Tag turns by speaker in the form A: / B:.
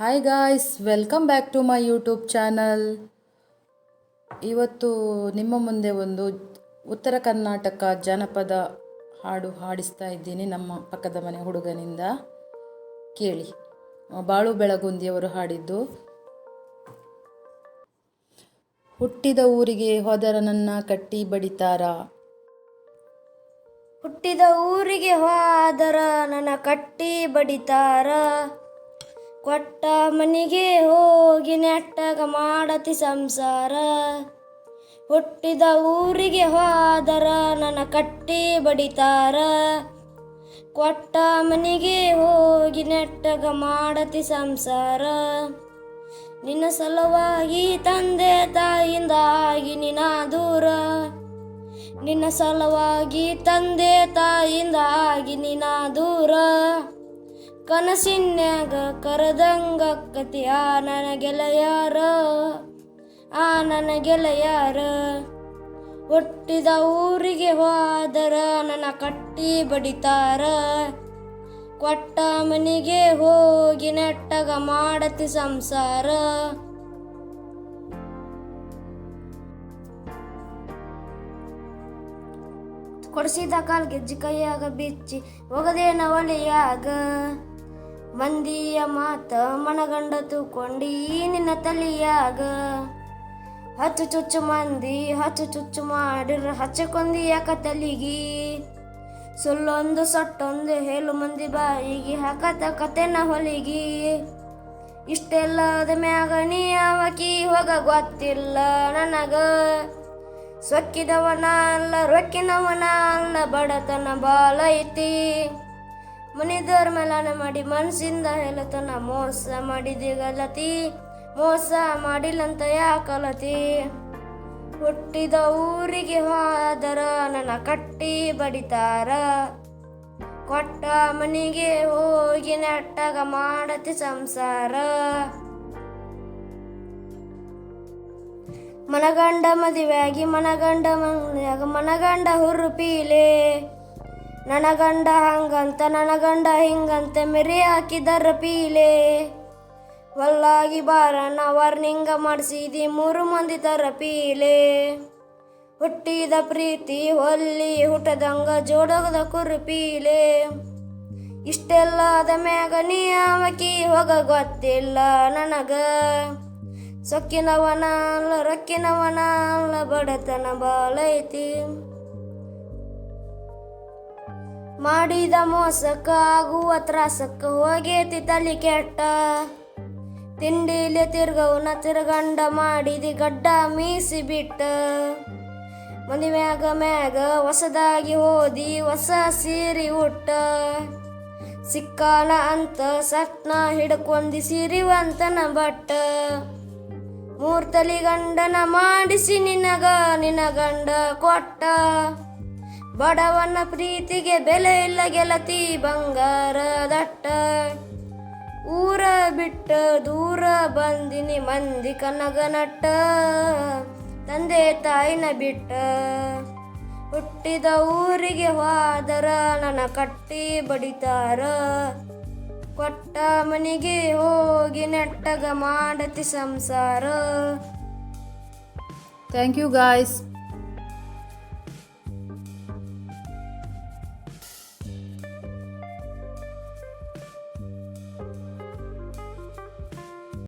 A: Hi guys welcome back to my YouTube channel ಇವತ್ತು ನಿಮ್ಮ ಮುಂದೆ ಒಂದು ಉತ್ತರ ಕರ್ನಾಟಕ ಜನಪದ ಹಾಡು ಹಾಡಿಸ್ತಾ ಇದ್ದೀನಿ ನಮ್ಮ ಪಕ್ಕದ ಮನೆ ಹುಡುಗನಿಂದ. ಕೇಳಿ. ಬಾಳು ಬೆಳಗುಂದಿಯವರು ಹಾಡಿದ್ದು. ಹುಟ್ಟಿದ ಊರಿಗೆ ಹೋದರ ನನ್ನ ಕಟ್ಟಿ ಬಡಿತಾರ.
B: ಹುಟ್ಟಿದ ಊರಿಗೆ ಹೋದರ ನನ್ನ ಕಟ್ಟಿ ಬಡಿತಾರ. ಕೊಟ್ಟ ಮನೆಗೆ ಹೋಗಿ ನೆಟ್ಟಗ ಮಾಡತಿ ಸಂಸಾರ. ಹುಟ್ಟಿದ ಊರಿಗೆ ಹೋದರ ನನ್ನ ಕಟ್ಟಿ ಬಡಿತಾರ. ಕೊಟ್ಟ ಮನೆಗೆ ಹೋಗಿ ನೆಟ್ಟಗ ಮಾಡತಿ ಸಂಸಾರ. ನಿನ್ನ ಸಲುವಾಗಿ ತಂದೆ ತಾಯಿಂದಾಗಿ ನಿನ್ನ ದೂರ. ನಿನ್ನ ಸಲುವಾಗಿ ತಂದೆ ತಾಯಿಂದಾಗಿ ನಿನ್ನ ದೂರ. ಕನಸಿನ್ಯಾಗ ಕರೆದಂಗ ಕತಿ, ಆ ನನ್ನ ಗೆಳೆಯಾರ ಆ ನನ್ನ ಗೆಳೆಯಾರ ಹುಟ್ಟಿದ ಊರಿಗೆ ಹೋದರ ನನ್ನ ಕಟ್ಟಿ ಬಡಿತಾರ. ಕೊಟ್ಟ ಮನೆಗೆ ಹೋಗಿ ನೆಟ್ಟಗ ಮಾಡತಿ ಸಂಸಾರ. ಕೊಡಿಸಿದ ಕಾಲ್ ಗೆಜ್ಜಿ ಕೈಯಾಗ ಬಿಚ್ಚಿ ಹೋಗದೇನ ಒಲೆಯಾಗ. ಮಂದಿಯ ಮಾತ ಮನಗಂಡ ತೂಕೊಂಡಿ ನಿನ್ನ ತಲಿಯಾಗ. ಹಚ್ಚು ಚುಚ್ಚು ಮಂದಿ, ಹಚ್ಚು ಚುಚ್ಚು ಮಾಡಿರ ಹಚ್ಚಕೊಂದಿ ಯಾಕ ತಲಿಗಿ. ಸುಲ್ಲೊಂದು ಸೊಟ್ಟೊಂದು ಹೇಳು ಮಂದಿ ಬಾಯಿಗೆ, ಹಾಕತ ಕತೆನ ಹೊಲಿಗಿ. ಇಷ್ಟೆಲ್ಲದ ಮ್ಯಾಗ ನೀ ಅವಕಿ ಹೋಗ ಗೊತ್ತಿಲ್ಲ ನನಗ. ಸೊಕ್ಕಿದವನ ಅಲ್ಲ ರೊಕ್ಕಿನವನ ಅಲ್ಲ ಬಡತನ ಬಾಲ ಐತಿ. ಮನಿದವ್ರ ಮೇಲಾನ ಮಾಡಿ ಮನಸ್ಸಿಂದ ಹೇಳತನ ಮೋಸ ಮಾಡಿದಿ ಗಲತಿ ಮೋಸ ಮಾಡಿಲ್ಲಂತ ಯಾಕಲತಿ ಹುಟ್ಟಿದ ಊರಿಗೆ ಹೋದರ ನನ್ನ ಕಟ್ಟಿ ಬಡಿತಾರ. ಕೊಟ್ಟ ಮನೆಗೆ ಹೋಗಿ ನೆಟ್ಟಗ ಮಾಡತಿ ಸಂಸಾರ. ಮನಗಂಡ ಮದುವೆಯಾಗಿ ಮನಗಂಡ ಮನಗಂಡ ಹುರುಪೀಲೆ. ನನ್ನ ಗಂಡ ಹಂಗಂತ ನನ್ನ ಗಂಡ ಹಿಂಗಂತ ಮೆರಿ ಹಾಕಿದರ ಪೀಲೆ. ಒಲ್ಲಾಗಿ ಬಾರಣ್ಣ ವಾರ್ನಿಂಗ ಮಾಡಿಸಿದಿ ಮೂರು ಮಂದಿ ತರ ಪೀಲೆ. ಹುಟ್ಟಿದ ಪ್ರೀತಿ ಹೊಲ್ಲಿ ಹುಟ್ಟದಂಗ ಪೀಲೆ. ಇಷ್ಟೆಲ್ಲ ಆದ ಮ್ಯಾಗ ನೀ ಅವಕಿ ಹೋಗ ಗೊತ್ತಿಲ್ಲ ನನಗ. ಸೊಕ್ಕಿನವನ ಅಲ್ಲ, ರೊಕ್ಕಿನವನ ಅಲ್ಲ, ಬಡತನ ಬಾಳೈತಿ. ಮಾಡಿದ ಮೋಸಕ್ಕ ಆಗುವ ತ್ರಾಸಕ್ಕ ಹೋಗೇತಿ ತಲೆ ಕೆಟ್ಟ. ತಿಂಡಿಲೆ ತಿರ್ಗವನ ತಿರ್ಗಂಡ ಮಾಡಿದಿ ಗಡ್ಡ ಮೀಸಿ ಬಿಟ್ಟ. ಮದಿ ಮ್ಯಾಗ ಹೊಸದಾಗಿ ಹೋದಿ ಹೊಸ ಸೀರಿ ಉಟ್ಟ. ಸಿಕ್ಕಾನ ಅಂತ ಸಟ್ನ ಹಿಡ್ಕೊಂದಿ ಸಿರಿವಂತನ ಬಟ್ಟ. ಮೂರ್ತಲಿ ಗಂಡನ ಮಾಡಿಸಿ ನಿನಗ ನಿನ ಗಂಡ ಕೊಟ್ಟ. ಬಡವನ ಪ್ರೀತಿಗೆ ಬೆಲೆ ಇಲ್ಲ ಗೆಲತಿ ಬಂಗಾರ ದಟ್ಟ ಊರ ಬಿಟ್ಟ ದೂರ ಬಂದಿನಿ ಮಂದಿ ಕನಗ ನಟ್ಟ ತಂದೆ ತಾಯಿನ ಬಿಟ್ಟ ಹುಟ್ಟಿದ ಊರಿಗೆ ಹೋದರ ನನ್ನ ಕಟ್ಟಿ ಬಡಿತಾರ. ಕೊಟ್ಟ ಮನೆಗೆ ಹೋಗಿ ನೆಟ್ಟಗ ಮಾಡತಿ ಸಂಸಾರ.
A: Thank you guys